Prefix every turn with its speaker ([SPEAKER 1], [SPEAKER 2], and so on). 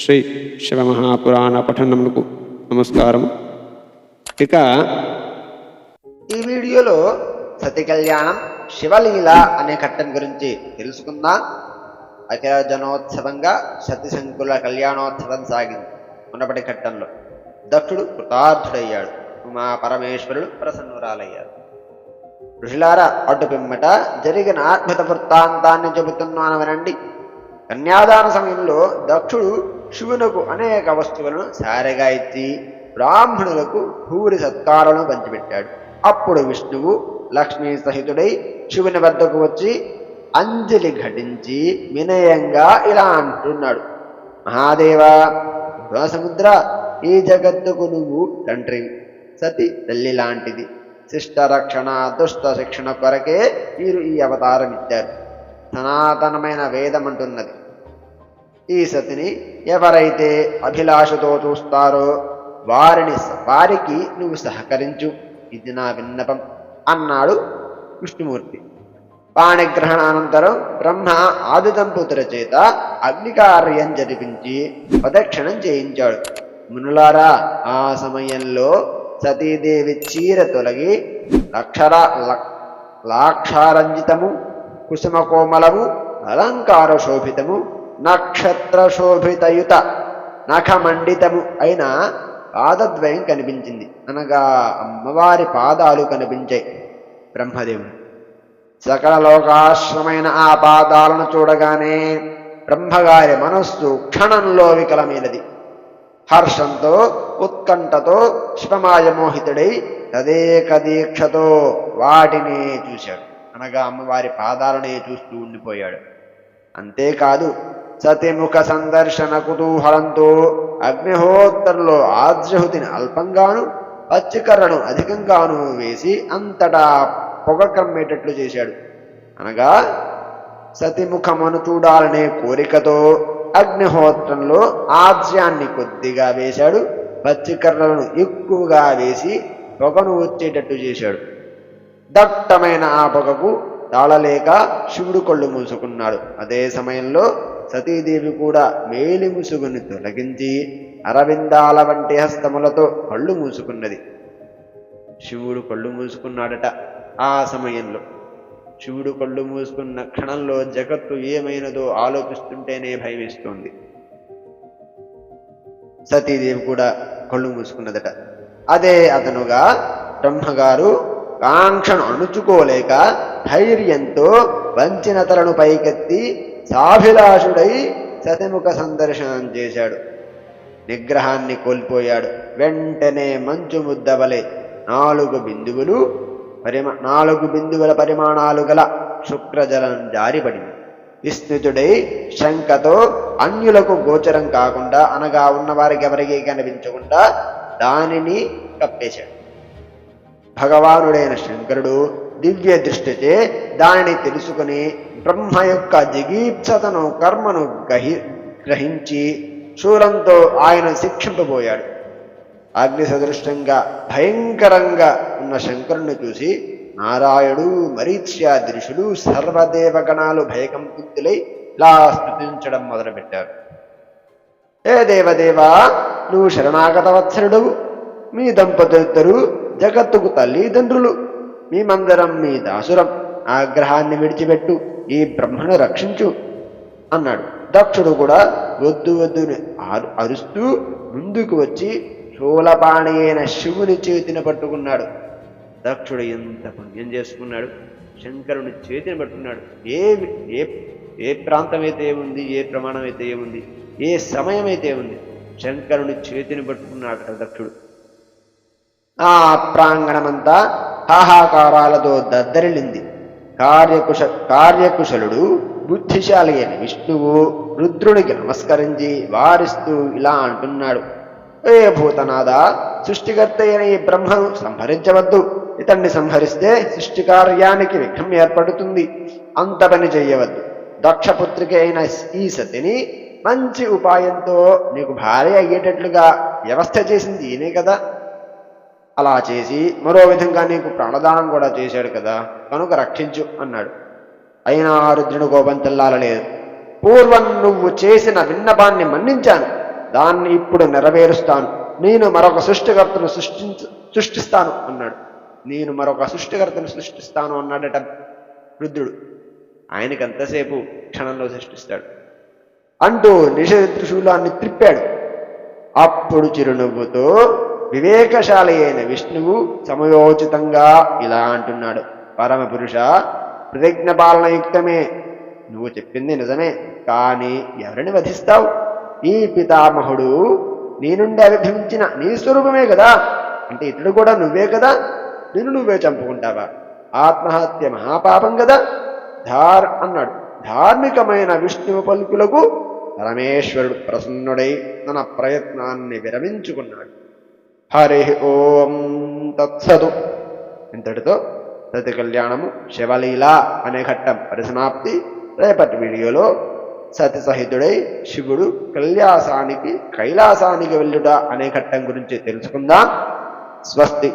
[SPEAKER 1] శ్రీ శివమహాపురాణ పఠనమునకు నమస్కారం. ఇక
[SPEAKER 2] ఈ వీడియోలో సతి కళ్యాణం శివలీల అనే ఘట్టం గురించి తెలుసుకుందాం. అఖిల జనోత్సవంగా సతి శంకుల కళ్యాణోత్సవం సాగింది మునపటి ఘట్టంలో. దక్షుడు కృతార్థుడయ్యాడు ఉమా పరమేశ్వరుడు ప్రసన్నురాలయ్యారు. ఋషులారా అడ్డు పిమ్మట జరిగిన అద్భుత వృత్తాంతాన్ని చెబుతున్నాను వినండి. కన్యాదాన సమయంలో దక్షుడు శివునకు అనేక వస్తువులను సారెగా ఇచ్చి బ్రాహ్మణులకు భూరి సత్కారాలను పంచిపెట్టాడు. అప్పుడు విష్ణువు లక్ష్మీ సహితుడై శివుని వద్దకు వచ్చి అంజలి ఘటించి వినయంగా ఇలా అంటున్నాడు. మహాదేవ సముద్ర ఈ జగత్తుకు నువ్వు తండ్రి. సతి తల్లి లాంటిది. శిష్ట రక్షణ దుష్ట శిక్షణ కొరకే మీరు ఈ అవతారం ఇచ్చారు. సనాతనమైన వేదం అంటున్నది. ఈ సతిని ఎవరైతే అభిలాషతో చూస్తారో వారిని వారికి నువ్వు సహకరించు. ఇది నా విన్నపం అన్నాడు విష్ణుమూర్తి. పాణిగ్రహణానంతరం బ్రహ్మ ఆదిదంపుతుల చేత అగ్నికార్యం జరిపించి ప్రదక్షిణం చేయించాడు. మునులారా ఆ సమయంలో సతీదేవి చీర తొలగి లక్షర లాక్షారంజితము కుసుమ కోమలము అలంకార శోభితము నక్షత్ర శోభితయుత నఖమండితము అయిన పాదద్వయం కనిపించింది. అనగా అమ్మవారి పాదాలు కనిపించాయి బ్రహ్మదేవుడు. సకల లోకాశ్రమైన ఆ పాదాలను చూడగానే బ్రహ్మగారి మనస్సు క్షణంలో వికలమైనది హర్షంతో ఉత్కంఠతో శివమాయమోహితుడై తదేక దీక్షతో వాటినే చూశాడు. అనగా అమ్మవారి పాదాలనే చూస్తూ ఉండిపోయాడు. అంతేకాదు సతిముఖ సందర్శన కుతూహలంతో అగ్నిహోత్రంలో ఆద్రహుతిని అల్పంగాను పచ్చికర్రను అధికంగాను వేసి అంతటా పొగ కమ్మేటట్లు చేశాడు. అనగా సతిముఖమును చూడాలనే కోరికతో అగ్నిహోత్రంలో ఆజ్యాన్ని కొద్దిగా వేశాడు పచ్చికర్రలను ఎక్కువగా వేసి పొగను వచ్చేటట్టు చేశాడు. దట్టమైన ఆ పొగకు తాళలేక శివుడు కళ్ళు మూసుకున్నాడు. అదే సమయంలో సతీదేవి కూడా మేలి ముసుగుని తొలగించి అరవిందాల వంటి హస్తములతో కళ్ళు మూసుకున్నది. శివుడు కళ్ళు మూసుకున్నాడట ఆ సమయంలో. శివుడు కళ్ళు మూసుకున్న క్షణంలో జగత్తు ఏమైనదో ఆలోచిస్తుంటేనే భయమేస్తోంది. సతీదేవి కూడా కళ్ళు మూసుకున్నదట. అదే అతనుగా బ్రహ్మగారు కాంక్షను అణుచుకోలేక ధైర్యంతో వంచిన తలను పైకెత్తి సాభిలాషుడై సతిముఖ సందర్శనం చేశాడు. నిగ్రహాన్ని కోల్పోయాడు. వెంటనే మంచు ముద్దవలే నాలుగు బిందువులు పరిమా నాలుగు బిందువుల పరిమాణాలు గల శుక్రజలం జారిపడింది. విస్మితుడై శంకతో అన్యులకు గోచరం కాకుండా అనగా ఉన్నవారికి ఎవరికి కనిపించకుండా దానిని కప్పేశాడు. భగవానుడైన శంకరుడు దివ్య దృష్టితే దానిని తెలుసుకుని బ్రహ్మ యొక్క జిగీప్సతను కర్మను గ్రహి గ్రహించి శూలంతో ఆయన శిక్షింపబోయాడు. అగ్ని సదృష్టంగా భయంకరంగా ఉన్న శంకరుణ్ణి చూసి నారాయణుడు మరీత్యాదృశుడు సర్వదేవగణాలు భయకంపితులై ఇలా స్థుతించడం మొదలుపెట్టారు. ఏ దేవదేవా నువ్వు శరణాగత వత్సరుడు మీ దంపతులిద్దరూ జగత్తుకు తల్లిదండ్రులు. మీ మందరం మీ దాసురం ఆగ్రహాన్ని విడిచిపెట్టు. ఈ బ్రహ్మను రక్షించు అన్నాడు. దక్షుడు కూడా వద్దు వద్దుని అరుస్తూ ముందుకు వచ్చి శూలపాణి అయిన శివుని చేతిని పట్టుకున్నాడు. దక్షుడు ఎంత పుణ్యం చేసుకున్నాడు. శంకరుని చేతిని పట్టుకున్నాడు. ఏ ఏ ఏ ప్రాంతం అయితే ఏముంది ఏ ప్రమాణం అయితే ఏముంది ఏ సమయం అయితే ఉంది శంకరుని చేతిని పట్టుకున్నాడు దక్షుడు. ఆ ప్రాంగణమంతా హాహాకారాలతో దద్దరిల్లింది. కార్యకుశ కార్యకుశలుడు బుద్ధిశాలి అయిన విష్ణువు రుద్రునికి నమస్కరించి వారిస్తూ ఇలా అంటున్నాడు. ఏ భూతనాథ సృష్టికర్త అయిన ఈ బ్రహ్మను సంహరించవద్దు. ఇతన్ని సంహరిస్తే సృష్టి కార్యానికి విఘ్నం ఏర్పడుతుంది. అంత పని చెయ్యవద్దు. దక్షపుత్రిక అయిన ఈ సతిని మంచి ఉపాయంతో నీకు భార్య అయ్యేటట్లుగా వ్యవస్థ చేసింది ఈయనే కదా. అలా చేసి మరో విధంగా నీకు ప్రాణదానం కూడా చేశాడు కదా కనుక రక్షించు అన్నాడు. అయినా రుద్రుడు కోపం తెల్లాలలేదు పూర్వం నువ్వు చేసిన విన్నపాన్ని మన్నించాను. దాన్ని ఇప్పుడు నెరవేరుస్తాను. నేను మరొక సృష్టికర్తను సృష్టించ సృష్టిస్తాను అన్నాడు. నేను మరొక సృష్టికర్తను సృష్టిస్తాను అన్నాడట రుద్రుడు. ఆయనకి ఎంతసేపు క్షణంలో సృష్టిస్తాడు. అంటూ నిషేధ త్రిశూలాన్ని త్రిప్పాడు. అప్పుడు చిరునవ్వుతో వివేకశాలి అయిన విష్ణువు సమయోచితంగా ఇలా అంటున్నాడు. పరమపురుష ప్రతిజ్ఞ పాలనయుక్తమే నువ్వు చెప్పింది నిజమే కానీ ఎవరిని వధిస్తావు? ఈ పితామహుడు నీ నుండి అవిభవించిన నీ స్వరూపమే కదా. అంటే ఇతడు కూడా నువ్వే కదా. నిన్ను నువ్వే చంపుకుంటావా? ఆత్మహత్య మహాపాపం కదా. ధార్ అన్నాడు. ధార్మికమైన విష్ణువు పలుకులకు పరమేశ్వరుడు ప్రసన్నుడై తన ప్రయత్నాన్ని విరమించుకున్నాడు. హరి ఓం తత్సదు. ఇంతటితో ప్రతి కళ్యాణము శివలీల అనే ఘట్టం పరిసమాప్తి. రేపటి వీడియోలో సతి సహితుడై శివుడు కైలాసానికి కైలాసానికి వెళ్ళుట అనే ఘట్టం గురించి తెలుసుకుందాం. స్వస్తి.